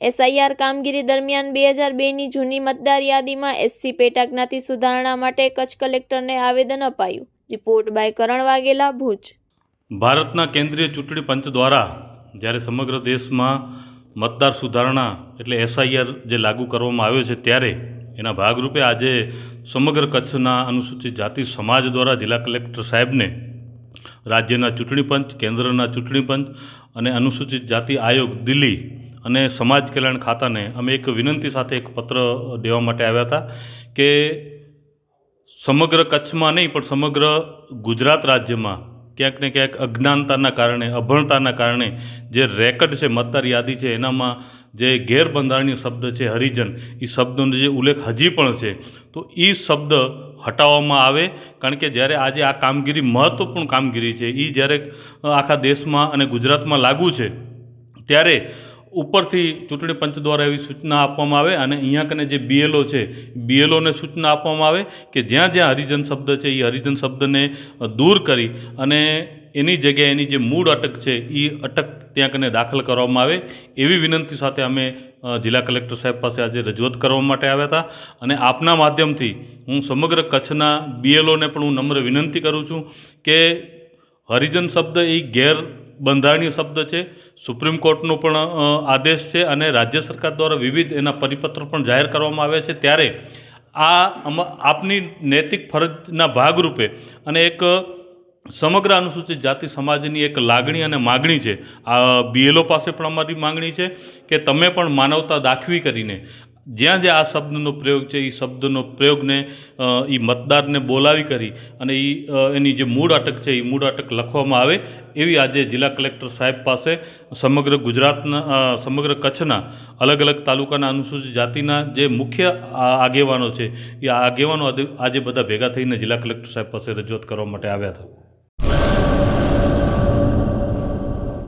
SIR કામગીરી દરમિયાન બે હજાર બેની જૂની મતદાર યાદીમાં એસસી પેટા જ્ઞાતિ સુધારણા માટે કચ્છ કલેક્ટરને આવેદન અપાયું. Report by Karan Vaghela, Bhuj. ભારતના કેન્દ્રીય ચૂંટણી પંચ દ્વારા જ્યારે સમગ્ર દેશમાં મતદાર સુધારણા એટલે એસઆઈઆર જે લાગુ કરવામાં આવ્યો છે ત્યારે એના ભાગરૂપે આજે સમગ્ર કચ્છના અનુસૂચિત જાતિ સમાજ દ્વારા જિલ્લા કલેક્ટર સાહેબને રાજ્યના ચૂંટણી પંચ, કેન્દ્રના ચૂંટણી પંચ અને અનુસૂચિત જાતિ આયોગ દિલ્હી અને સમાજ કલ્યાણ ખાતાને અમે એક વિનંતી સાથે એક પત્ર દેવા માટે આવ્યા હતા કે સમગ્ર કચ્છમાં નહીં, પણ સમગ્ર ગુજરાત રાજ્યમાં ક્યાંક ને ક્યાંક અજ્ઞાનતાના કારણે, અભણતાના કારણે જે રેકર્ડ છે, મતદાર યાદી છે, એનામાં જે ગેરબંધારણીય શબ્દ છે, હરિજન, એ શબ્દનો જે ઉલ્લેખ હજી પણ છે, તો એ શબ્દ હટાવવામાં આવે. કારણ કે જ્યારે આજે આ કામગીરી મહત્ત્વપૂર્ણ કામગીરી છે એ જ્યારે આખા દેશમાં અને ગુજરાતમાં લાગુ છે, ત્યારે ઉપરથી ચૂંટણી પંચ દ્વારા એવી સૂચના આપવામાં આવે અને અહીંયા કને જે બીએલઓ છે બીએલઓને સૂચના આપવામાં આવે કે જ્યાં જ્યાં હરિજન શબ્દ છે, એ હરિજન શબ્દને દૂર કરી અને એની જગ્યાએ એની જે મૂળ અટક છે એ અટક ત્યાં કને દાખલ કરવામાં આવે. એવી વિનંતી સાથે અમે જિલ્લા કલેક્ટર સાહેબ પાસે આજે રજૂઆત કરવા માટે આવ્યા હતા અને આપના માધ્યમથી હું સમગ્ર કચ્છના બીએલઓને પણ હું નમ્ર વિનંતી કરું છું કે હરિજન શબ્દ એ ગેર બંધારણીય શબ્દ છે, સુપ્રીમ કોર્ટનો પણ આદેશ છે અને રાજ્ય સરકાર દ્વારા વિવિધ એના પરિપત્ર પણ જાહેર કરવામાં આવ્યા છે. ત્યારે આ આપની નૈતિક ફરજના ભાગરૂપે અને એક સમગ્ર અનુસૂચિત જાતિ સમાજની એક લાગણી અને માગણી છે. આ બીએલઓ પાસે પણ અમારી માગણી છે કે તમે પણ માનવતા દાખવી કરીને જ્યાં જ્યાં આ શબ્દનો પ્રયોગ છે એ શબ્દનો પ્રયોગને એ મતદારને બોલાવી કરી અને એ એની જે મૂળ અટક છે એ મૂળ અટક લખવામાં આવે એવી આજે જિલ્લા કલેક્ટર સાહેબ પાસે સમગ્ર ગુજરાતના સમગ્ર કચ્છના અલગ અલગ તાલુકાના અનુસૂચિત જાતિના જે મુખ્ય આગેવાનો છે, એ આગેવાનો આજે બધા ભેગા થઈને જિલ્લા કલેક્ટર સાહેબ પાસે રજૂઆત કરવા માટે આવ્યા હતા.